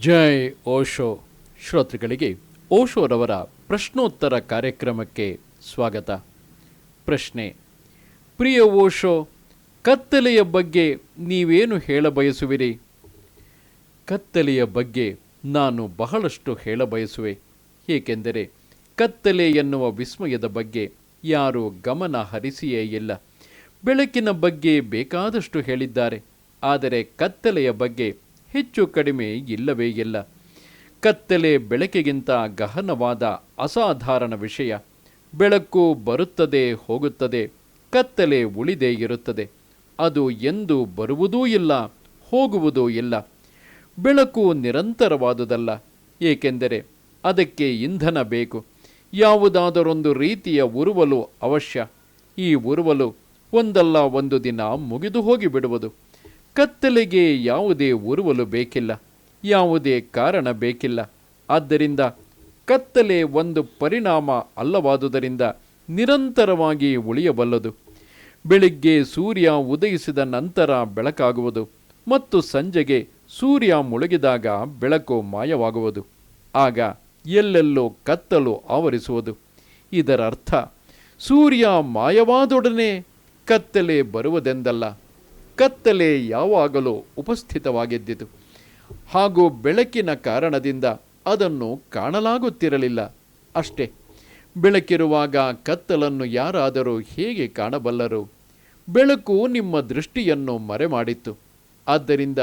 ಜೈ ಓಶೋ. ಶ್ರೋತೃಗಳಿಗೆ ಓಶೋರವರ ಪ್ರಶ್ನೋತ್ತರ ಕಾರ್ಯಕ್ರಮಕ್ಕೆ ಸ್ವಾಗತ. ಪ್ರಶ್ನೆ, ಪ್ರಿಯ ಓಶೋ, ಕತ್ತಲೆಯ ಬಗ್ಗೆ ನೀವೇನು ಹೇಳಬಯಸುವಿರಿ ಕತ್ತಲೆಯ ಬಗ್ಗೆ ನಾನು ಬಹಳಷ್ಟು ಹೇಳಬಯಸುವೆ ಏಕೆಂದರೆ ಕತ್ತಲೆ ಎನ್ನುವ ವಿಸ್ಮಯದ ಬಗ್ಗೆ ಯಾರೂ ಗಮನ ಹರಿಸಿಯೇ ಇಲ್ಲ. ಬೆಳಕಿನ ಬಗ್ಗೆ ಬೇಕಾದಷ್ಟು ಹೇಳಿದ್ದಾರೆ. ಆದರೆ ಕತ್ತಲೆಯ ಬಗ್ಗೆ ಹೆಚ್ಚು ಕಡಿಮೆ ಇಲ್ಲವೇ ಇಲ್ಲ. ಕತ್ತಲೆ ಬೆಳಕಿಗಿಂತ ಗಹನವಾದ ಅಸಾಧಾರಣ ವಿಷಯ. ಬೆಳಕು ಬರುತ್ತದೆ, ಹೋಗುತ್ತದೆ. ಕತ್ತಲೆ ಉಳಿದೇ ಇರುತ್ತದೆ. ಅದು ಎಂದು ಬರುವುದೂ ಇಲ್ಲ, ಹೋಗುವುದೂ ಇಲ್ಲ. ಬೆಳಕು ನಿರಂತರವಾದುದಲ್ಲ. ಏಕೆಂದರೆ ಅದಕ್ಕೆ ಇಂಧನ ಬೇಕು. ಯಾವುದಾದರೊಂದು ರೀತಿಯ ಉರುವಲು ಅವಶ್ಯ. ಈ ಉರುವಲು ಒಂದಲ್ಲ ಒಂದು ದಿನ ಮುಗಿದು ಹೋಗಿಬಿಡುವುದು. ಕತ್ತಲೆಗೆ ಯಾವುದೇ ಉರುವಲು ಬೇಕಿಲ್ಲ, ಯಾವುದೇ ಕಾರಣ ಬೇಕಿಲ್ಲ. ಆದ್ದರಿಂದ ಕತ್ತಲೆ ಒಂದು ಪರಿಣಾಮ ಅಲ್ಲವಾದುದರಿಂದ ನಿರಂತರವಾಗಿ ಉಳಿಯಬಲ್ಲದು. ಬೆಳಿಗ್ಗೆ ಸೂರ್ಯ ಉದಯಿಸಿದ ನಂತರ ಬೆಳಕಾಗುವುದು ಮತ್ತು ಸಂಜೆಗೆ ಸೂರ್ಯ ಮುಳುಗಿದಾಗ ಬೆಳಕು ಮಾಯವಾಗುವುದು. ಆಗ ಎಲ್ಲೆಲ್ಲೋ ಕತ್ತಲು ಆವರಿಸುವುದು. ಇದರರ್ಥ, ಸೂರ್ಯ ಮಾಯವಾದೊಡನೆ ಕತ್ತಲೆ ಬರುವುದೆಂದಲ್ಲ. ಕತ್ತಲೆ ಯಾವಾಗಲೂ ಉಪಸ್ಥಿತವಾಗಿದ್ದಿತು. ಹಾಗೂ ಬೆಳಕಿನ ಕಾರಣದಿಂದ ಅದನ್ನು ಕಾಣಲಾಗುತ್ತಿರಲಿಲ್ಲ. ಅಷ್ಟೇ, ಬೆಳಕಿರುವಾಗ ಕತ್ತಲನ್ನು ಯಾರಾದರೂ ಹೇಗೆ ಕಾಣಬಲ್ಲರು? ಬೆಳಕು ನಿಮ್ಮ ದೃಷ್ಟಿಯನ್ನು ಮರೆಮಾಡಿತ್ತು. ಆದ್ದರಿಂದ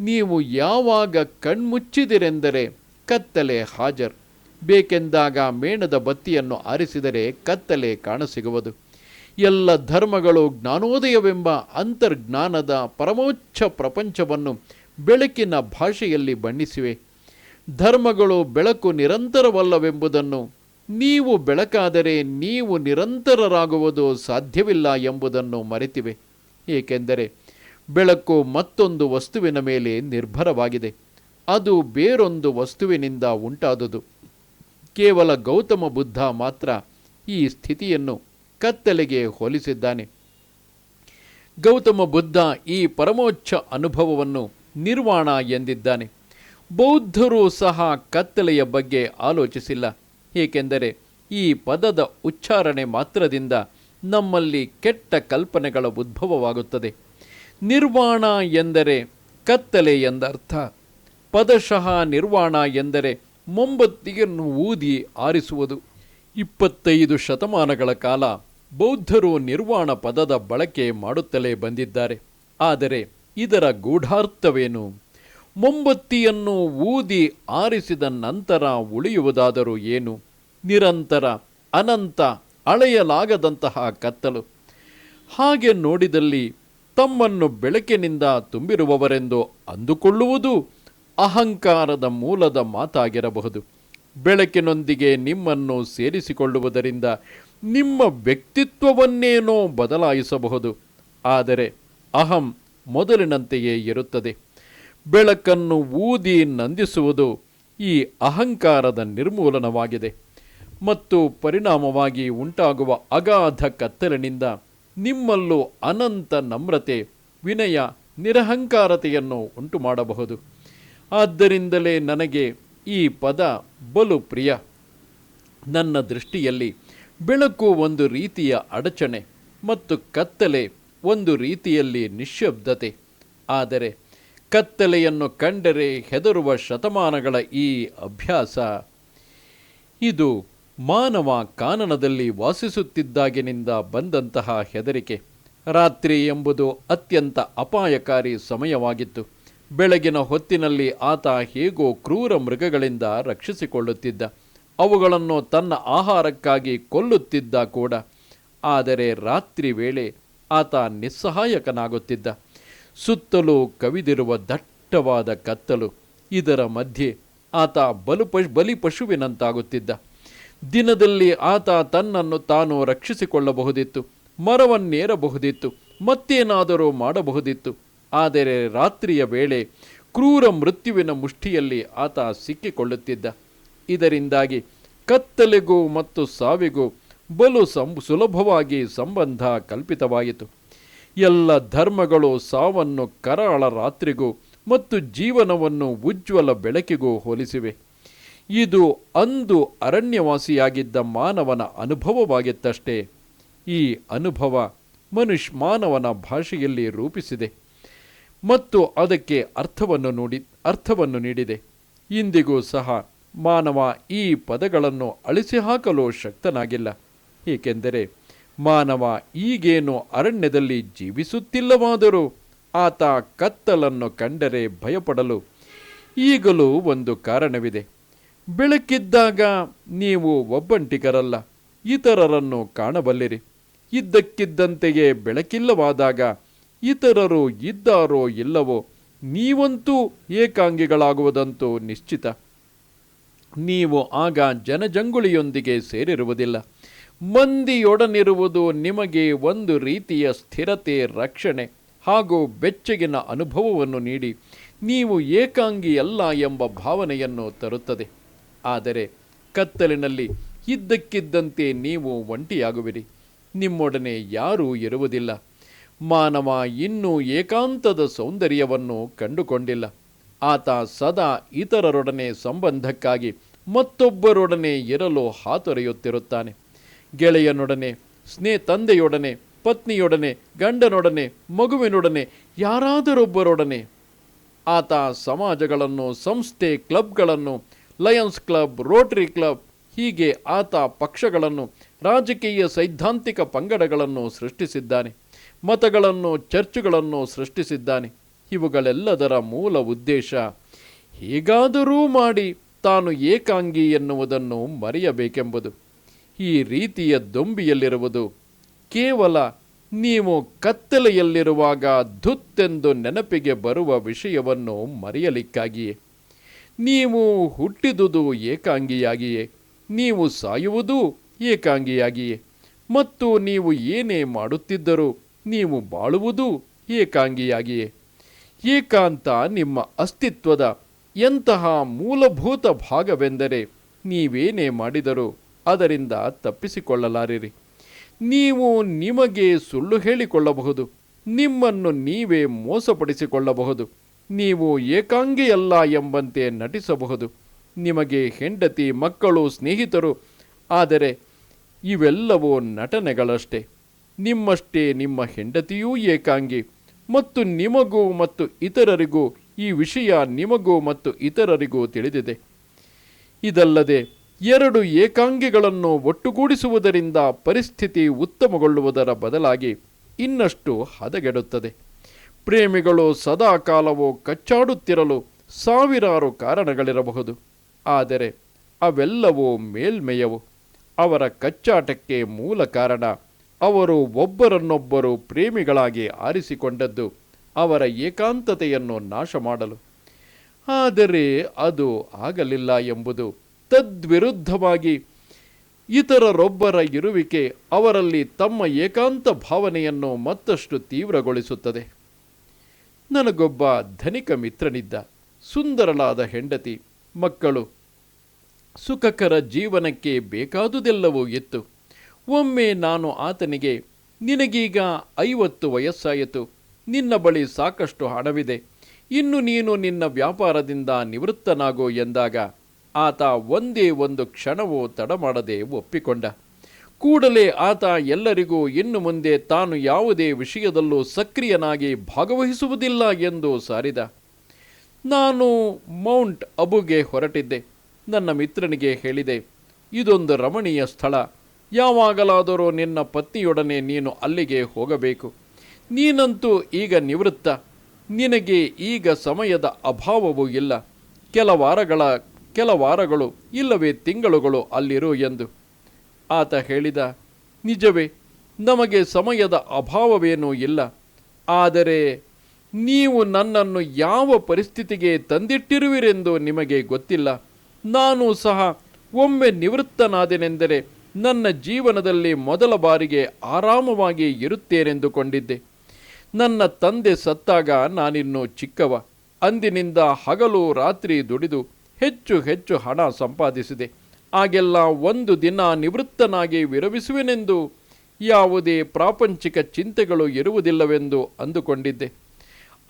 ನೀವು ಯಾವಾಗ ಕಣ್ಮುಚ್ಚಿದಿರೆಂದರೆ ಕತ್ತಲೆ ಹಾಜರ್. ಬೇಕೆಂದಾಗ ಮೇಣದ ಬತ್ತಿಯನ್ನು ಆರಿಸಿದರೆ ಕತ್ತಲೆ ಕಾಣಸಿಗುವುದು. ಎಲ್ಲ ಧರ್ಮಗಳು ಜ್ಞಾನೋದಯವೆಂಬ ಅಂತರ್ಜ್ಞಾನದ ಪರಮೋಚ್ಚ ಪ್ರಪಂಚವನ್ನು ಬೆಳಕಿನ ಭಾಷೆಯಲ್ಲಿ ಬಣ್ಣಿಸಿವೆ. ಧರ್ಮಗಳು ಬೆಳಕು ನಿರಂತರವಲ್ಲವೆಂಬುದನ್ನು ನೀವು ಬೆಳಕಾದರೆ ನೀವು ನಿರಂತರರಾಗುವುದು ಸಾಧ್ಯವಿಲ್ಲ ಎಂಬುದನ್ನು ಮರೆತಿವೆ. ಏಕೆಂದರೆ ಬೆಳಕು ಮತ್ತೊಂದು ವಸ್ತುವಿನ ಮೇಲೆ ನಿರ್ಭರವಾಗಿದೆ. ಅದು ಬೇರೊಂದು ವಸ್ತುವಿನಿಂದ ಉಂಟಾದುದು. ಕೇವಲ ಗೌತಮ ಬುದ್ಧ ಮಾತ್ರ ಈ ಸ್ಥಿತಿಯನ್ನು ಕತ್ತಲೆಗೆ ಹೋಲಿಸಿದ್ದಾನೆ. ಗೌತಮ ಬುದ್ಧ ಈ ಪರಮೋಚ್ಚ ಅನುಭವವನ್ನು ನಿರ್ವಾಣ ಎಂದಿದ್ದಾನೆ. ಬೌದ್ಧರು ಸಹ ಕತ್ತಲೆಯ ಬಗ್ಗೆ ಆಲೋಚಿಸಿಲ್ಲ. ಏಕೆಂದರೆ ಈ ಪದದ ಉಚ್ಚಾರಣೆ ಮಾತ್ರದಿಂದ ನಮ್ಮಲ್ಲಿ ಕೆಟ್ಟ ಕಲ್ಪನೆಗಳ ಉದ್ಭವವಾಗುತ್ತದೆ. ನಿರ್ವಾಣ ಎಂದರೆ ಕತ್ತಲೆ ಎಂದರ್ಥ. ಪದಶಃ ನಿರ್ವಾಣ ಎಂದರೆ ಮೊಂಬತ್ತಿಯನ್ನು ಊದಿ ಆರಿಸುವುದು. ಇಪ್ಪತ್ತೈದು ಶತಮಾನಗಳ ಕಾಲ ಬೌದ್ಧರು ನಿರ್ವಾಣ ಪದದ ಬಳಕೆ ಮಾಡುತ್ತಲೇ ಬಂದಿದ್ದಾರೆ. ಆದರೆ ಇದರ ಗೂಢಾರ್ಥವೇನು? ಮೊಂಬತ್ತಿಯನ್ನು ಊದಿ ಆರಿಸಿದ ನಂತರ ಉಳಿಯುವುದಾದರೂ ಏನು? ನಿರಂತರ, ಅನಂತ, ಅಳೆಯಲಾಗದಂತಹ ಕತ್ತಲು. ಹಾಗೆ ನೋಡಿದಲ್ಲಿ ತಮ್ಮನ್ನು ಬೆಳಕಿನಿಂದ ತುಂಬಿರುವವರೆಂದು ಅಂದುಕೊಳ್ಳುವುದು ಅಹಂಕಾರದ ಮೂಲದ ಮಾತಾಗಿರಬಹುದು. ಬೆಳಕಿನೊಂದಿಗೆ ನಿಮ್ಮನ್ನು ಸೇರಿಸಿಕೊಳ್ಳುವುದರಿಂದ ನಿಮ್ಮ ವ್ಯಕ್ತಿತ್ವವನ್ನೇನೋ ಬದಲಾಯಿಸಬಹುದು. ಆದರೆ ಅಹಂ ಮೊದಲಿನಂತೆಯೇ ಇರುತ್ತದೆ. ಬೆಳಕನ್ನು ಊದಿ ನಂದಿಸುವುದು ಈ ಅಹಂಕಾರದ ನಿರ್ಮೂಲನವಾಗಿದೆ. ಮತ್ತು ಪರಿಣಾಮವಾಗಿ ಉಂಟಾಗುವ ಅಗಾಧ ಕತ್ತಲಿನಿಂದ ನಿಮ್ಮಲ್ಲೂ ಅನಂತ ನಮ್ರತೆ, ವಿನಯ, ನಿರಹಂಕಾರತೆಯನ್ನು ಉಂಟು ಮಾಡಬಹುದು ಆದ್ದರಿಂದಲೇ ನನಗೆ ಈ ಪದ ಬಲು ಪ್ರಿಯ. ನನ್ನ ದೃಷ್ಟಿಯಲ್ಲಿ ಬೆಳಕು ಒಂದು ರೀತಿಯ ಅಡಚಣೆ ಮತ್ತು ಕತ್ತಲೆ ಒಂದು ರೀತಿಯಲ್ಲಿ ನಿಶ್ಶಬ್ದತೆ ಆದರೆ ಕತ್ತಲೆಯನ್ನು ಕಂಡರೆ ಹೆದರುವ ಶತಮಾನಗಳ ಈ ಅಭ್ಯಾಸ ಇದು ಮಾನವ ಕಾನನದಲ್ಲಿ ವಾಸಿಸುತ್ತಿದ್ದಾಗಿನಿಂದ ಬಂದಂತಹ ಹೆದರಿಕೆ. ರಾತ್ರಿ ಎಂಬುದು ಅತ್ಯಂತ ಅಪಾಯಕಾರಿ ಸಮಯವಾಗಿತ್ತು. ಬೆಳಗಿನ ಹೊತ್ತಿನಲ್ಲಿ ಆತ ಹೇಗೋ ಕ್ರೂರ ಮೃಗಗಳಿಂದ ರಕ್ಷಿಸಿಕೊಳ್ಳುತ್ತಿದ್ದ. ಅವುಗಳನ್ನು ತನ್ನ ಆಹಾರಕ್ಕಾಗಿ ಕೊಲ್ಲುತ್ತಿದ್ದ ಕೂಡ. ಆದರೆ ರಾತ್ರಿ ವೇಳೆ ಆತ ನಿಸ್ಸಹಾಯಕನಾಗುತ್ತಿದ್ದ. ಸುತ್ತಲೂ ಕವಿದಿರುವ ದಟ್ಟವಾದ ಕತ್ತಲು ಇದರ ಮಧ್ಯೆ ಆತ ಬಲು ಪಶು, ಬಲಿ ಪಶುವಿನಂತಾಗುತ್ತಿದ್ದ. ದಿನದಲ್ಲಿ ಆತ ತನ್ನನ್ನು ತಾನು ರಕ್ಷಿಸಿಕೊಳ್ಳಬಹುದಿತ್ತು, ಮರವನ್ನೇರಬಹುದಿತ್ತು, ಮತ್ತೇನಾದರೂ ಮಾಡಬಹುದಿತ್ತು. ಆದರೆ ರಾತ್ರಿಯ ವೇಳೆ ಕ್ರೂರ ಮೃತ್ಯುವಿನ ಮುಷ್ಟಿಯಲ್ಲಿ ಆತ ಸಿಕ್ಕಿಕೊಳ್ಳುತ್ತಿದ್ದ. ಇದರಿಂದಾಗಿ ಕತ್ತಲೆಗೂ ಮತ್ತು ಸಾವಿಗೂ ಬಲು ಸಂ, ಸುಲಭವಾಗಿ ಸಂಬಂಧ ಕಲ್ಪಿತವಾಯಿತು. ಎಲ್ಲ ಧರ್ಮಗಳು ಸಾವನ್ನು ಕರಾಳ ರಾತ್ರಿಗೂ ಮತ್ತು ಜೀವನವನ್ನು ಉಜ್ವಲ ಬೆಳಕಿಗೂ ಹೋಲಿಸಿವೆ. ಇದು ಅಂದು ಅರಣ್ಯವಾಸಿಯಾಗಿದ್ದ ಮಾನವನ ಅನುಭವವಾಗಿತ್ತಷ್ಟೇ. ಈ ಅನುಭವ ಮನುಷ್ಯ ಮಾನವನ ಭಾಷೆಯಲ್ಲಿ ರೂಪಿಸಿದೆ ಮತ್ತು ಅದಕ್ಕೆ ಅರ್ಥವನ್ನು ನೋಡಿ, ಅರ್ಥವನ್ನು ನೀಡಿದೆ. ಇಂದಿಗೂ ಸಹ ಮಾನವ ಈ ಪದಗಳನ್ನು ಅಳಿಸಿ ಹಾಕಲು ಶಕ್ತನಾಗಿಲ್ಲ. ಏಕೆಂದರೆ ಮಾನವ ಈಗೇನು ಅರಣ್ಯದಲ್ಲಿ ಜೀವಿಸುತ್ತಿಲ್ಲವಾದರೂ ಆತ ಕತ್ತಲನ್ನು ಕಂಡರೆ ಭಯಪಡಲು ಈಗಲೂ ಒಂದು ಕಾರಣವಿದೆ. ಬೆಳಕಿದ್ದಾಗ ನೀವು ಒಬ್ಬಂಟಿಗರಲ್ಲ, ಇತರರನ್ನು ಕಾಣಬಲ್ಲಿರಿ. ಇದ್ದಕ್ಕಿದ್ದಂತೆಯೇ ಬೆಳಕಿಲ್ಲವಾದಾಗ ಇತರರು ಇದ್ದಾರೋ ಇಲ್ಲವೋ ನೀವಂತೂ ಏಕಾಂಗಿಗಳಾಗುವುದಂತೂ ನಿಶ್ಚಿತ. ನೀವು ಆಗ ಜನಜಂಗುಳಿಯೊಂದಿಗೆ ಸೇರಿರುವುದಿಲ್ಲ. ಮಂದಿಯೊಡನಿರುವುದು ನಿಮಗೆ ಒಂದು ರೀತಿಯ ಸ್ಥಿರತೆ, ರಕ್ಷಣೆ ಹಾಗೂ ಬೆಚ್ಚಗಿನ ಅನುಭವವನ್ನು ನೀಡಿ. ನೀವು ಏಕಾಂಗಿಯಲ್ಲ ಎಂಬ ಭಾವನೆಯನ್ನು ತರುತ್ತದೆ. ಆದರೆ ಕತ್ತಲಿನಲ್ಲಿ ಇದ್ದಕ್ಕಿದ್ದಂತೆ ನೀವು ಒಂಟಿಯಾಗುವಿರಿ. ನಿಮ್ಮೊಡನೆ ಯಾರೂ ಇರುವುದಿಲ್ಲ. ಮಾನವ ಇನ್ನೂ ಏಕಾಂತದ ಸೌಂದರ್ಯವನ್ನು ಕಂಡುಕೊಂಡಿಲ್ಲ. ಆತ ಸದಾ ಇತರರೊಡನೆ ಸಂಬಂಧಕ್ಕಾಗಿ ಮತ್ತೊಬ್ಬರೊಡನೆ ಇರಲು ಹಾತೊರೆಯುತ್ತಿರುತ್ತಾನೆ. ಗೆಳೆಯನೊಡನೆ ಸ್ನೇ ತಂದೆಯೊಡನೆ ಪತ್ನಿಯೊಡನೆ, ಗಂಡನೊಡನೆ, ಮಗುವಿನೊಡನೆ, ಯಾರಾದರೊಬ್ಬರೊಡನೆ ಆತ ಸಮಾಜಗಳನ್ನು, ಸಂಸ್ಥೆ ಕ್ಲಬ್ಗಳನ್ನು, ಲಯನ್ಸ್ ಕ್ಲಬ್, ರೋಟರಿ ಕ್ಲಬ್, ಹೀಗೆ ಆತ ಪಕ್ಷಗಳನ್ನು, ರಾಜಕೀಯ ಸೈದ್ಧಾಂತಿಕ ಪಂಗಡಗಳನ್ನು ಸೃಷ್ಟಿಸಿದ್ದಾನೆ. ಮತಗಳನ್ನು, ಚರ್ಚುಗಳನ್ನು ಸೃಷ್ಟಿಸಿದ್ದಾನೆ. ಇವುಗಳೆಲ್ಲದರ ಮೂಲ ಉದ್ದೇಶ, ಹೀಗಾದರೂ ಮಾಡಿ ತಾನು ಏಕಾಂಗಿ ಎನ್ನುವುದನ್ನು ಮರೆಯಬೇಕೆಂಬುದು. ಈ ರೀತಿಯ ದೊಂಬಿಯಲ್ಲಿರುವುದು ಕೇವಲ ನೀವು ಕತ್ತಲೆಯಲ್ಲಿರುವಾಗ ಧುತ್ತೆಂದು ನೆನಪಿಗೆ ಬರುವ ವಿಷಯವನ್ನು ಮರೆಯಲಿಕ್ಕಾಗಿಯೇ. ನೀವು ಹುಟ್ಟಿದುದು ಏಕಾಂಗಿಯಾಗಿಯೇ, ನೀವು ಸಾಯುವುದೂ ಏಕಾಂಗಿಯಾಗಿಯೇ. ಮತ್ತು ನೀವು ಏನೇ ಮಾಡುತ್ತಿದ್ದರೂ ನೀವು ಬಾಳುವುದೂ ಏಕಾಂಗಿಯಾಗಿಯೇ. ಏಕಾಂತ ನಿಮ್ಮ ಅಸ್ತಿತ್ವದ ಎಂತಹ ಮೂಲಭೂತ ಭಾಗವೆಂದರೆ ನೀವೇನೇ ಮಾಡಿದರೂ ಅದರಿಂದ ತಪ್ಪಿಸಿಕೊಳ್ಳಲಾರಿರಿ. ನೀವು ನಿಮಗೆ ಸುಳ್ಳು ಹೇಳಿಕೊಳ್ಳಬಹುದು. ನಿಮ್ಮನ್ನು ನೀವೇ ಮೋಸಪಡಿಸಿಕೊಳ್ಳಬಹುದು. ನೀವು ಏಕಾಂಗಿಯಲ್ಲ ಎಂಬಂತೆ ನಟಿಸಬಹುದು. ನಿಮಗೆ ಹೆಂಡತಿ, ಮಕ್ಕಳು, ಸ್ನೇಹಿತರು, ಆದರೆ ಇವೆಲ್ಲವೂ ನಟನೆಗಳಷ್ಟೇ. ನಿಮ್ಮಷ್ಟೇ ನಿಮ್ಮ ಹೆಂಡತಿಯೂ ಏಕಾಂಗಿ. ಮತ್ತು ನಿಮಗೂ ಮತ್ತು ಇತರರಿಗೂ ಈ ವಿಷಯ ನಿಮಗೂ ಮತ್ತು ಇತರರಿಗೂ ತಿಳಿದಿದೆ. ಇದಲ್ಲದೆ ಎರಡು ಏಕಾಂಗಿಗಳನ್ನು ಒಟ್ಟುಗೂಡಿಸುವುದರಿಂದ ಪರಿಸ್ಥಿತಿ ಉತ್ತಮಗೊಳ್ಳುವುದರ ಬದಲಾಗಿ ಇನ್ನಷ್ಟು ಹದಗೆಡುತ್ತದೆ. ಪ್ರೇಮಿಗಳು ಸದಾ ಕಾಲವೂ ಕಚ್ಚಾಡುತ್ತಿರಲು ಸಾವಿರಾರು ಕಾರಣಗಳಿರಬಹುದು. ಆದರೆ ಅವೆಲ್ಲವೂ ಮೇಲ್ಮೆಯವು. ಅವರ ಕಚ್ಚಾಟಕ್ಕೆ ಮೂಲ ಕಾರಣ ಅವರು ಒಬ್ಬರನ್ನೊಬ್ಬರು ಪ್ರೇಮಿಗಳಾಗಿ ಆರಿಸಿಕೊಂಡದ್ದು ಅವರ ಏಕಾಂತತೆಯನ್ನು ನಾಶ ಮಾಡಲು ಆದರೆ ಅದು ಆಗಲಿಲ್ಲ ಎಂಬುದು ತದ್ವಿರುದ್ಧವಾಗಿ ಇತರರೊಬ್ಬರ ಇರುವಿಕೆ ಅವರಲ್ಲಿ ತಮ್ಮ ಏಕಾಂತ ಭಾವನೆಯನ್ನು ಮತ್ತಷ್ಟು ತೀವ್ರಗೊಳಿಸುತ್ತದೆ. ನನಗೊಬ್ಬ ಧನಿಕ ಮಿತ್ರನಿದ್ದ ಸುಂದರಲಾದ ಹೆಂಡತಿ, ಮಕ್ಕಳು, ಸುಖಕರ ಜೀವನಕ್ಕೆ ಬೇಕಾದುದೆಲ್ಲವೂ ಇತ್ತು. ಒಮ್ಮೆ ನಾನು ಆತನಿಗೆ, ನಿನಗೀಗ ಐವತ್ತು ವಯಸ್ಸಾಯಿತು, ನಿನ್ನ ಬಳಿ ಸಾಕಷ್ಟು ಹಣವಿದೆ, ಇನ್ನು ನೀನು ನಿನ್ನ ವ್ಯಾಪಾರದಿಂದ ನಿವೃತ್ತನಾಗೋ ಎಂದಾಗ ಆತ ಒಂದೇ ಒಂದು ಕ್ಷಣವೂ ತಡಮಾಡದೆ ಒಪ್ಪಿಕೊಂಡ. ಕೂಡಲೇ ಆತ ಎಲ್ಲರಿಗೂ ಇನ್ನು ಮುಂದೆ ತಾನು ಯಾವುದೇ ವಿಷಯದಲ್ಲೂ ಸಕ್ರಿಯನಾಗಿ ಭಾಗವಹಿಸುವುದಿಲ್ಲ ಎಂದು ಸಾರಿದ. ನಾನು ಮೌಂಟ್ ಅಬುಗೆ ಹೊರಟಿದ್ದೆ, ನನ್ನ ಮಿತ್ರನಿಗೆ ಹೇಳಿದೆ, ಇದೊಂದು ರಮಣೀಯ ಸ್ಥಳ ಯಾವಾಗಲಾದರೂ ನಿನ್ನ ಪತಿಯೊಡನೆ ನೀನು ಅಲ್ಲಿಗೆ ಹೋಗಬೇಕು. ನೀನಂತೂ ಈಗ ನಿವೃತ್ತ. ನಿನಗೆ ಈಗ ಸಮಯದ ಅಭಾವವೂ ಇಲ್ಲ. ಕೆಲ ವಾರಗಳ, ಕೆಲ ವಾರಗಳು, ಇಲ್ಲವೇ ತಿಂಗಳುಗಳು ಅಲ್ಲಿರು ಎಂದು. ಆತ ಹೇಳಿದ, ನಿಜವೇ, ನಮಗೆ ಸಮಯದ ಅಭಾವವೇನೂ ಇಲ್ಲ. ಆದರೆ ನೀವು ನನ್ನನ್ನು ಯಾವ ಪರಿಸ್ಥಿತಿಗೆ ತಂದಿಟ್ಟಿರುವಿರೆಂದು ನಿಮಗೆ ಗೊತ್ತಿಲ್ಲ. ನಾನು ಸಹ ಒಮ್ಮೆ ನಿವೃತ್ತನಾದೆನೆಂದರೆ ನನ್ನ ಜೀವನದಲ್ಲಿ ಮೊದಲ ಬಾರಿಗೆ ಆರಾಮವಾಗಿ ಇರುತ್ತೇನೆಂದುಕೊಂಡಿದ್ದೆ. ನನ್ನ ತಂದೆ ಸತ್ತಾಗ ನಾನಿನ್ನು ಚಿಕ್ಕವ. ಅಂದಿನಿಂದ ಹಗಲು ರಾತ್ರಿ ದುಡಿದು ಹೆಚ್ಚು ಹೆಚ್ಚು ಹಣ ಸಂಪಾದಿಸಿದೆ. ಆಗೆಲ್ಲ ಒಂದು ದಿನ ನಿವೃತ್ತನಾಗಿ ವಿರಮಿಸುವೆನೆಂದು ಯಾವುದೇ ಪ್ರಾಪಂಚಿಕ ಚಿಂತೆಗಳು ಇರುವುದಿಲ್ಲವೆಂದು ಅಂದುಕೊಂಡಿದ್ದೆ.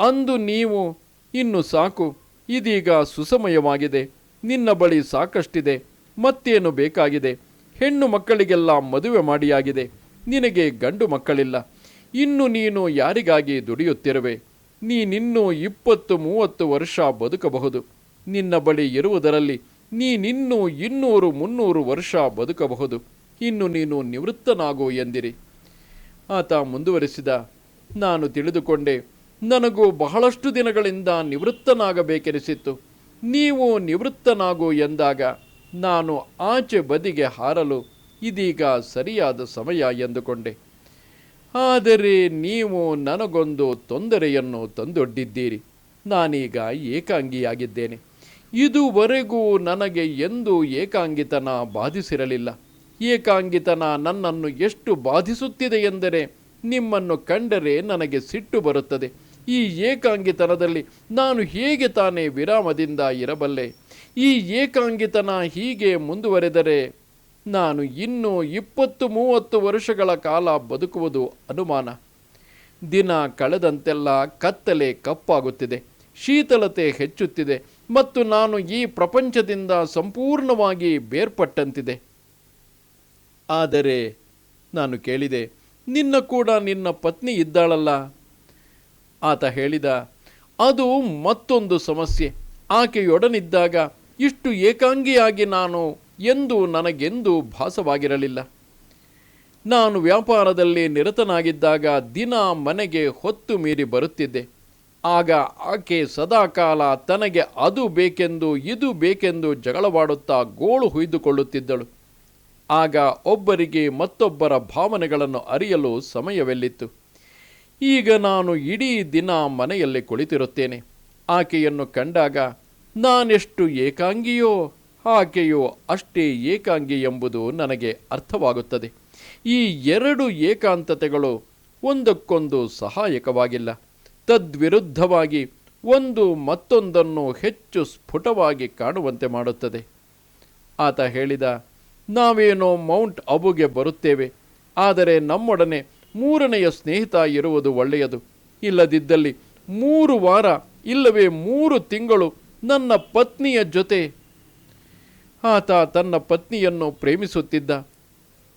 ಅಂದು ನೀವು, ಇನ್ನು ಸಾಕು, ಇದೀಗ ಸುಸಮಯವಾಗಿದೆ. ನಿನ್ನ ಬಳಿ ಸಾಕಷ್ಟಿದೆ. ಮತ್ತೇನು ಬೇಕಾಗಿದೆ? ಹೆಣ್ಣು ಮಕ್ಕಳಿಗೆಲ್ಲ ಮದುವೆ ಮಾಡಿಯಾಗಿದೆ. ನಿನಗೆ ಗಂಡು ಮಕ್ಕಳಿಲ್ಲ. ಇನ್ನು ನೀನು ಯಾರಿಗಾಗಿ ದುಡಿಯುತ್ತಿರುವೆ? ನೀನಿನ್ನೂ ಇಪ್ಪತ್ತು ಮೂವತ್ತು ವರ್ಷ ಬದುಕಬಹುದು. ನಿನ್ನ ಬಳಿ ಇರುವುದರಲ್ಲಿ ನೀನಿನ್ನೂ ಇನ್ನೂರು ಮುನ್ನೂರು ವರ್ಷ ಬದುಕಬಹುದು. ಇನ್ನು ನೀನು ನಿವೃತ್ತನಾಗು ಎಂದಿರಿ. ಆತ ಮುಂದುವರಿಸಿದ. ನಾನು ತಿಳಿದುಕೊಂಡೆ, ನನಗೂ ಬಹಳಷ್ಟು ದಿನಗಳಿಂದ ನಿವೃತ್ತನಾಗಬೇಕೆನಿಸಿತ್ತು. ನೀವು ನಿವೃತ್ತನಾಗು ಎಂದಾಗ ನಾನು ಆಚೆ ಬದಿಗೆ ಹಾರಲು ಇದೀಗ ಸರಿಯಾದ ಸಮಯ ಎಂದುಕೊಂಡೆ. ಆದರೆ ನೀವು ನನಗೊಂದು ತೊಂದರೆಯನ್ನು ತಂದೊಡ್ಡಿದ್ದೀರಿ. ನಾನೀಗ ಏಕಾಂಗಿಯಾಗಿದ್ದೇನೆ. ಇದುವರೆಗೂ ನನಗೆ ಎಂದೂ ಏಕಾಂಗಿತನ ಬಾಧಿಸಿರಲಿಲ್ಲ. ಏಕಾಂಗಿತನ ನನ್ನನ್ನು ಎಷ್ಟು ಬಾಧಿಸುತ್ತಿದೆ ಎಂದರೆ ನಿಮ್ಮನ್ನು ಕಂಡರೆ ನನಗೆ ಸಿಟ್ಟು ಬರುತ್ತದೆ. ಈ ಏಕಾಂಗಿತನದಲ್ಲಿ ನಾನು ಹೇಗೆ ತಾನೇ ವಿರಾಮದಿಂದ ಇರಬಲ್ಲೆ? ಈ ಏಕಾಂಗಿತನ ಹೀಗೆ ಮುಂದುವರೆದರೆ ನಾನು ಇನ್ನೂ ಇಪ್ಪತ್ತು ಮೂವತ್ತು ವರ್ಷಗಳ ಕಾಲ ಬದುಕುವುದು ಅನುಮಾನ. ದಿನ ಕಳೆದಂತೆಲ್ಲ ಕತ್ತಲೆ ಕಪ್ಪಾಗುತ್ತಿದೆ. ಶೀತಲತೆ ಹೆಚ್ಚುತ್ತಿದೆ ಮತ್ತು ನಾನು ಈ ಪ್ರಪಂಚದಿಂದ ಸಂಪೂರ್ಣವಾಗಿ ಬೇರ್ಪಟ್ಟಂತಿದೆ. ಆದರೆ ನಾನು ಕೇಳಿದೆ, ನಿನ್ನ ಕೂಡ ನಿನ್ನ ಪತ್ನಿ ಇದ್ದಾಳಲ್ಲ? ಆತ ಹೇಳಿದ, ಅದು ಮತ್ತೊಂದು ಸಮಸ್ಯೆ. ಆಕೆಯೊಡನಿದ್ದಾಗ ಇಷ್ಟು ಏಕಾಂಗಿಯಾಗಿ ನಾನು ಎಂದು ನನಗೆಂದೂ ಭಾಸವಾಗಿರಲಿಲ್ಲ. ನಾನು ವ್ಯಾಪಾರದಲ್ಲಿ ನಿರತನಾಗಿದ್ದಾಗ ದಿನ ಮನೆಗೆ ಹೊತ್ತು ಮೀರಿ ಬರುತ್ತಿದ್ದೆ. ಆಗ ಆಕೆ ಸದಾಕಾಲ ತನಗೆ ಅದು ಬೇಕೆಂದು, ಇದು ಬೇಕೆಂದು ಜಗಳವಾಡುತ್ತಾ ಗೋಳು ಹುಯ್ದುಕೊಳ್ಳುತ್ತಿದ್ದಳು. ಆಗ ಒಬ್ಬರಿಗೆ ಮತ್ತೊಬ್ಬರ ಭಾವನೆಗಳನ್ನು ಅರಿಯಲು ಸಮಯವೆಲ್ಲಿತ್ತು. ಈಗ ನಾನು ಇಡೀ ದಿನ ಮನೆಯಲ್ಲಿ ಕುಳಿತಿರುತ್ತೇನೆ. ಆಕೆಯನ್ನು ಕಂಡಾಗ ನಾನೆಷ್ಟು ಏಕಾಂಗಿಯೋ ಆಕೆಯೋ ಅಷ್ಟೇ ಏಕಾಂಗಿ ಎಂಬುದು ನನಗೆ ಅರ್ಥವಾಗುತ್ತದೆ. ಈ ಎರಡು ಏಕಾಂತತೆಗಳು ಒಂದಕ್ಕೊಂದು ಸಹಾಯಕವಾಗಿಲ್ಲ. ತದ್ವಿರುದ್ಧವಾಗಿ ಒಂದು ಮತ್ತೊಂದನ್ನು ಹೆಚ್ಚು ಸ್ಫುಟವಾಗಿ ಕಾಣುವಂತೆ ಮಾಡುತ್ತದೆ. ಆತ ಹೇಳಿದ, ನಾವೇನೋ ಮೌಂಟ್ ಅಬುಗೆ ಬರುತ್ತೇವೆ, ಆದರೆ ನಮ್ಮೊಡನೆ ಮೂರನೆಯ ಸ್ನೇಹಿತ ಇರುವುದು ಒಳ್ಳೆಯದು. ಇಲ್ಲದಿದ್ದಲ್ಲಿ ಮೂರು ವಾರ, ಇಲ್ಲವೇ ಮೂರು ತಿಂಗಳು ನನ್ನ ಪತ್ನಿಯ ಜೊತೆ. ಆತ ತನ್ನ ಪತ್ನಿಯನ್ನು ಪ್ರೇಮಿಸುತ್ತಿದ್ದ.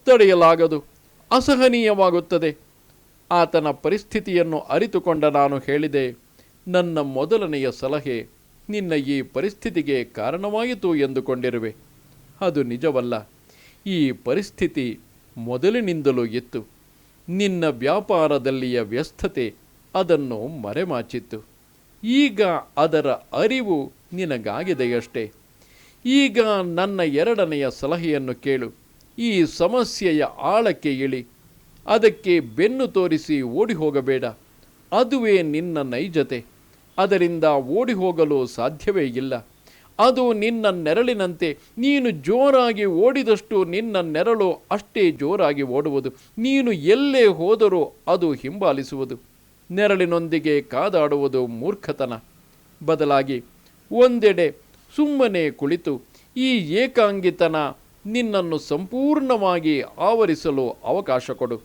ತಡೆಯಲಾಗದು, ಅಸಹನೀಯವಾಗುತ್ತದೆ. ಆತನ ಪರಿಸ್ಥಿತಿಯನ್ನು ಅರಿತುಕೊಂಡ ನಾನು ಹೇಳಿದೆ, ನನ್ನ ಮೊದಲನೆಯ ಸಲಹೆ, ನಿನ್ನ ಈ ಪರಿಸ್ಥಿತಿಗೆ ಕಾರಣವಾಯಿತು ಎಂದುಕೊಂಡಿರುವೆ. ಅದು ನಿಜವಲ್ಲ, ಈ ಪರಿಸ್ಥಿತಿ ಮೊದಲಿನಿಂದಲೂ ಇತ್ತು. ನಿನ್ನ ವ್ಯಾಪಾರದಲ್ಲಿಯ ವ್ಯಸ್ತತೆ ಅದನ್ನು ಮರೆಮಾಚಿತ್ತು. ಈಗ ಅದರ ಅರಿವು ನಿನಗಾಗಿದೆಯಷ್ಟೇ. ಈಗ ನನ್ನ ಎರಡನೆಯ ಸಲಹೆಯನ್ನು ಕೇಳು. ಈ ಸಮಸ್ಯೆಯ ಆಳಕ್ಕೆ ಇಳಿ. ಅದಕ್ಕೆ ಬೆನ್ನು ತೋರಿಸಿ ಓಡಿ ಹೋಗಬೇಡ ಅದುವೇ ನಿನ್ನ ನೈಜತೆ. ಅದರಿಂದ ಓಡಿ ಹೋಗಲು ಸಾಧ್ಯವೇ ಇಲ್ಲ. ಅದು ನಿನ್ನ ನೆರಳಿನಂತೆ. ನೀನು ಜೋರಾಗಿ ಓಡಿದಷ್ಟು ನಿನ್ನ ನೆರಳು ಅಷ್ಟೇ ಜೋರಾಗಿ ಓಡುವುದು. ನೀನು ಎಲ್ಲೇ ಹೋದರೂ ಅದು ಹಿಂಬಾಲಿಸುವುದು. ನೆರಳಿನೊಂದಿಗೆ ಕಾದಾಡುವುದು ಮೂರ್ಖತನ. ಬದಲಾಗಿ ಒಂದೆಡೆ ಸುಮ್ಮನೆ ಕುಳಿತು ಈ ಏಕಾಂಗಿತನ ನಿನ್ನನ್ನು ಸಂಪೂರ್ಣವಾಗಿ ಆವರಿಸಲು ಅವಕಾಶ ಕೊಡು.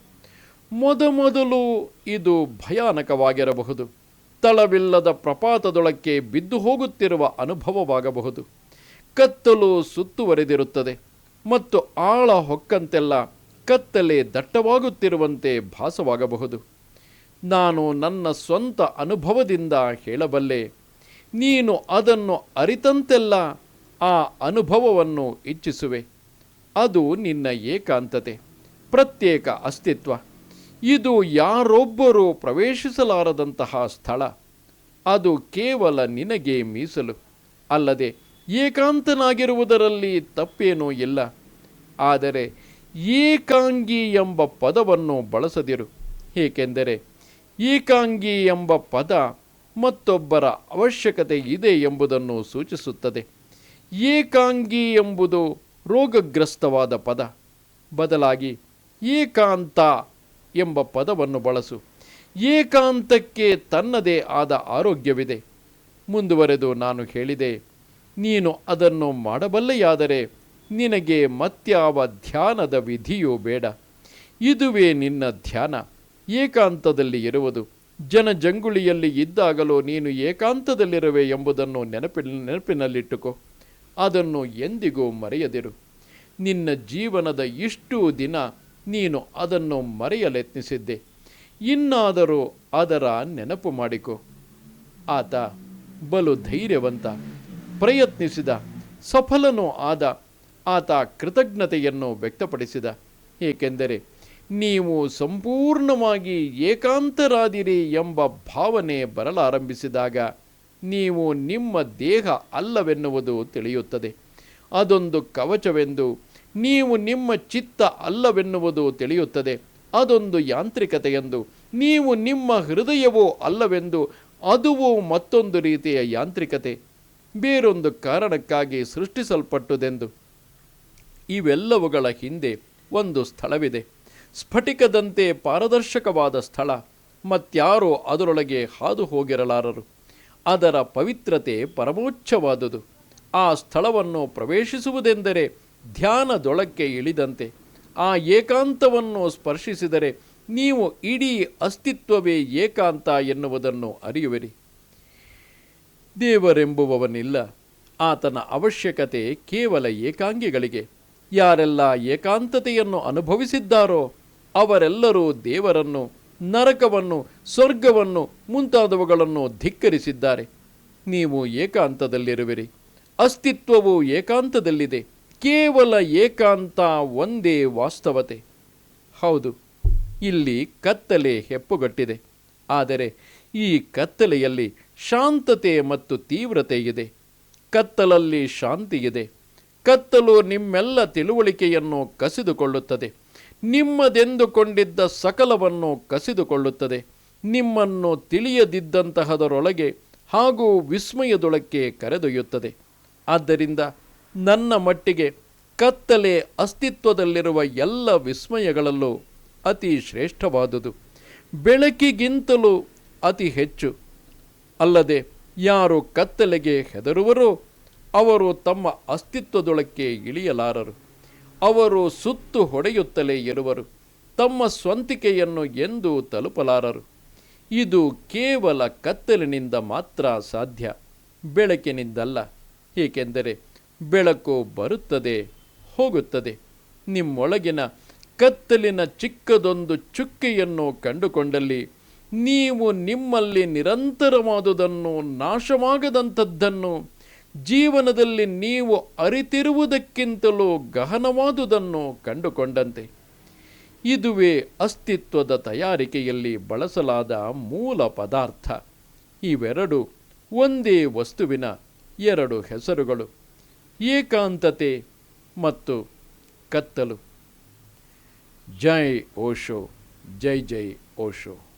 ಮೊದಮೊದಲು ಇದು ಭಯಾನಕವಾಗಿರಬಹುದು. ತಳವಿಲ್ಲದ ಪ್ರಪಾತದೊಳಕ್ಕೆ ಬಿದ್ದು ಹೋಗುತ್ತಿರುವ ಅನುಭವವಾಗಬಹುದು. ಕತ್ತಲು ಸುತ್ತುವರೆದಿರುತ್ತದೆ ಮತ್ತು ಆಳ ಹೊಕ್ಕಂತೆಲ್ಲ ಕತ್ತಲೆ ದಟ್ಟವಾಗುತ್ತಿರುವಂತೆ ಭಾಸವಾಗಬಹುದು. ನಾನು ನನ್ನ ಸ್ವಂತ ಅನುಭವದಿಂದ ಹೇಳಬಲ್ಲೆ. ನೀನು ಅದನ್ನು ಅರಿತಂತೆಲ್ಲ ಆ ಅನುಭವವನ್ನು ಇಚ್ಛಿಸುವೆ. ಅದು ನಿನ್ನ ಏಕಾಂತತೆ, ಪ್ರತ್ಯೇಕ ಅಸ್ತಿತ್ವ. ಇದು ಯಾರೊಬ್ಬರೂ ಪ್ರವೇಶಿಸಲಾರದಂತಹ ಸ್ಥಳ. ಅದು ಕೇವಲ ನಿನಗೆ ಮೀಸಲು. ಅಲ್ಲದೆ ಏಕಾಂತನಾಗಿರುವುದರಲ್ಲಿ ತಪ್ಪೇನೂ ಇಲ್ಲ. ಆದರೆ ಏಕಾಂಗಿ ಎಂಬ ಪದವನ್ನು ಬಳಸದಿರು. ಏಕೆಂದರೆ ಏಕಾಂಗಿ ಎಂಬ ಪದ ಮತ್ತೊಬ್ಬರ ಅವಶ್ಯಕತೆ ಇದೆ ಎಂಬುದನ್ನು ಸೂಚಿಸುತ್ತದೆ. ಏಕಾಂಗಿ ಎಂಬುದು ರೋಗಗ್ರಸ್ತವಾದ ಪದ. ಬದಲಾಗಿ ಏಕಾಂತ ಎಂಬ ಪದವನ್ನು ಬಳಸು. ಏಕಾಂತಕ್ಕೆ ತನ್ನದೇ ಆದ ಆರೋಗ್ಯವಿದೆ. ಮುಂದುವರೆದು ನಾನು ಹೇಳಿದೆ, ನೀನು ಅದನ್ನು ಮಾಡಬಲ್ಲೆಯಾದರೆ ನಿನಗೆ ಮತ್ಯಾವ ಧ್ಯಾನದ ವಿಧಿಯೂ ಬೇಡ. ಇದುವೇ ನಿನ್ನ ಧ್ಯಾನ. ಏಕಾಂತದಲ್ಲಿ ಇರುವುದು. ಜನಜಂಗುಳಿಯಲ್ಲಿ ಇದ್ದಾಗಲೂ ನೀನು ಏಕಾಂತದಲ್ಲಿರುವೆ ಎಂಬುದನ್ನು ನೆನಪಿನ ನೆನಪಿನಲ್ಲಿಟ್ಟುಕೋ. ಅದನ್ನು ಎಂದಿಗೂ ಮರೆಯದಿರು. ನಿನ್ನ ಜೀವನದ ಇಷ್ಟು ದಿನ ನೀನು ಅದನ್ನು ಮರೆಯಲೆತ್ನಿಸಿದ್ದೆ. ಇನ್ನಾದರೂ ಅದರ ನೆನಪು ಮಾಡಿಕೊ. ಆತ ಬಲು ಧೈರ್ಯವಂತ, ಪ್ರಯತ್ನಿಸಿದ, ಸಫಲನೂ ಆದ, ಆತ ಕೃತಜ್ಞತೆಯನ್ನು ವ್ಯಕ್ತಪಡಿಸಿದ. ಏಕೆಂದರೆ ನೀವು ಸಂಪೂರ್ಣವಾಗಿ ಏಕಾಂತರಾದಿರಿ ಎಂಬ ಭಾವನೆ ಬರಲಾರಂಭಿಸಿದಾಗ ನೀವು ನಿಮ್ಮ ದೇಹ ಅಲ್ಲವೆನ್ನುವುದು ತಿಳಿಯುತ್ತದೆ. ಅದೊಂದು ಕವಚವೆಂದು ನೀವು ನಿಮ್ಮ ಚಿತ್ತ ಅಲ್ಲವೆನ್ನುವುದು ತಿಳಿಯುತ್ತದೆ. ಅದೊಂದು ಯಾಂತ್ರಿಕತೆಯೆಂದು ನೀವು ನಿಮ್ಮ ಹೃದಯವೋ ಅಲ್ಲವೆಂದು ಅದುವು ಮತ್ತೊಂದು ರೀತಿಯ ಯಾಂತ್ರಿಕತೆ. ಬೇರೊಂದು ಕಾರಣಕ್ಕಾಗಿ ಸೃಷ್ಟಿಸಲ್ಪಟ್ಟುದೆಂದು. ಇವೆಲ್ಲವುಗಳ ಹಿಂದೆ ಒಂದು ಸ್ಥಳವಿದೆ. ಸ್ಫಟಿಕದಂತೆ ಪಾರದರ್ಶಕವಾದ ಸ್ಥಳ. ಮತ್ಯಾರೋ ಅದರೊಳಗೆ ಹಾದು ಹೋಗಿರಲಾರರು. ಅದರ ಪವಿತ್ರತೆ ಪರಮೋಚ್ಚವಾದುದು ಆ ಸ್ಥಳವನ್ನು ಪ್ರವೇಶಿಸುವುದೆಂದರೆ ಧ್ಯಾನದೊಳಕ್ಕೆ ಇಳಿದಂತೆ. ಆ ಏಕಾಂತವನ್ನು ಸ್ಪರ್ಶಿಸಿದರೆ ನೀವು ಇಡೀ ಅಸ್ತಿತ್ವವೇ ಏಕಾಂತ ಎನ್ನುವುದನ್ನು ಅರಿಯುವಿರಿ. ದೇವರೆಂಬುವವನಿಲ್ಲ. ಆತನ ಅವಶ್ಯಕತೆ ಕೇವಲ ಏಕಾಂಗಿಗಳಿಗೆ. ಯಾರೆಲ್ಲ ಏಕಾಂತತೆಯನ್ನು ಅನುಭವಿಸಿದ್ದಾರೋ ಅವರೆಲ್ಲರೂ ದೇವರನ್ನು, ನರಕವನ್ನು, ಸ್ವರ್ಗವನ್ನು ಮುಂತಾದವುಗಳನ್ನು ಧಿಕ್ಕರಿಸಿದ್ದಾರೆ. ನೀವು ಏಕಾಂತದಲ್ಲಿರುವಿರಿ. ಅಸ್ತಿತ್ವವು ಏಕಾಂತದಲ್ಲಿದೆ. ಕೇವಲ ಏಕಾಂತ ಒಂದೇ ವಾಸ್ತವತೆ. ಹೌದು, ಇಲ್ಲಿ ಕತ್ತಲೆ ಹೆಪ್ಪುಗಟ್ಟಿದೆ. ಆದರೆ ಈ ಕತ್ತಲೆಯಲ್ಲಿ ಶಾಂತತೆ ಮತ್ತು ತೀವ್ರತೆ ಇದೆ. ಕತ್ತಲಲ್ಲಿ ಶಾಂತಿ ಇದೆ ಕತ್ತಲು ನಿಮ್ಮೆಲ್ಲ ತಿಳುವಳಿಕೆಯನ್ನು ಕಸಿದುಕೊಳ್ಳುತ್ತದೆ. ನಿಮ್ಮದೆಂದುಕೊಂಡಿದ್ದ ಸಕಲವನ್ನು ಕಸಿದುಕೊಳ್ಳುತ್ತದೆ. ನಿಮ್ಮನ್ನು ತಿಳಿಯದಿದ್ದಂತಹದರೊಳಗೆ ಹಾಗೂ ವಿಸ್ಮಯದೊಳಕ್ಕೆ ಕರೆದೊಯ್ಯುತ್ತದೆ. ಆದ್ದರಿಂದ ನನ್ನ ಮಟ್ಟಿಗೆ ಕತ್ತಲೆ ಅಸ್ತಿತ್ವದಲ್ಲಿರುವ ಎಲ್ಲ ವಿಸ್ಮಯಗಳಲ್ಲೂ ಅತಿ ಶ್ರೇಷ್ಠವಾದುದು. ಬೆಳಕಿಗಿಂತಲೂ ಅತಿ ಹೆಚ್ಚು. ಅಲ್ಲದೆ ಯಾರು ಕತ್ತಲೆಗೆ ಹೆದರುವರೋ ಅವರು ತಮ್ಮ ಅಸ್ತಿತ್ವದೊಳಕ್ಕೆ ಇಳಿಯಲಾರರು. ಅವರು ಸುತ್ತು ಹೊಡೆಯುತ್ತಲೇ ಇರುವರು. ತಮ್ಮ ಸ್ವಂತಿಕೆಯನ್ನು ಎಂದೂ ತಲುಪಲಾರರು. ಇದು ಕೇವಲ ಕತ್ತಲಿನಿಂದ ಮಾತ್ರ ಸಾಧ್ಯ. ಬೆಳಕಿನಿಂದಲ್ಲ. ಏಕೆಂದರೆ ಬೆಳಕು ಬರುತ್ತದೆ, ಹೋಗುತ್ತದೆ. ನಿಮ್ಮೊಳಗಿನ ಕತ್ತಲಿನ ಚಿಕ್ಕದೊಂದು ಚುಕ್ಕೆಯನ್ನು ಕಂಡುಕೊಂಡಲ್ಲಿ ನೀವು ನಿಮ್ಮಲ್ಲಿ ನಿರಂತರವಾದುದನ್ನು, ನಾಶವಾಗದಂಥದ್ದನ್ನು ಜೀವನದಲ್ಲಿ ನೀವು ಅರಿತಿರುವುದಕ್ಕಿಂತಲೂ ಗಹನವಾದುದನ್ನು ಕಂಡುಕೊಂಡಂತೆ. ಇದುವೇ ಅಸ್ತಿತ್ವದ ತಯಾರಿಕೆಯಲ್ಲಿ ಬಳಸಲಾದ ಮೂಲ ಪದಾರ್ಥ. ಇವೆರಡು ಒಂದೇ ವಸ್ತುವಿನ ಎರಡು ಹೆಸರುಗಳು. ಏಕಾಂತತೆ ಮತ್ತು ಕತ್ತಲು. ಜೈ ಓಶೋ, ಜೈ ಜೈ ಓಶೋ.